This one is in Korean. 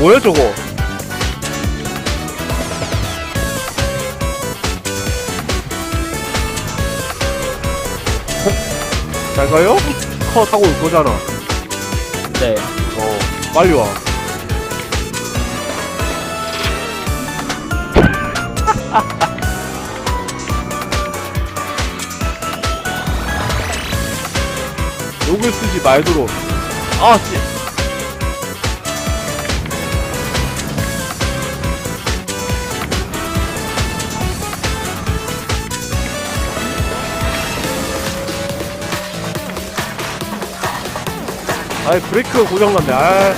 뭐야 저거? 잘 가요? 컷 하고 올 거잖아. 네. 어, 빨리 와. 욕을 쓰지 말도록. 아, 씨. 아이, 브레이크가 고장났네. 아.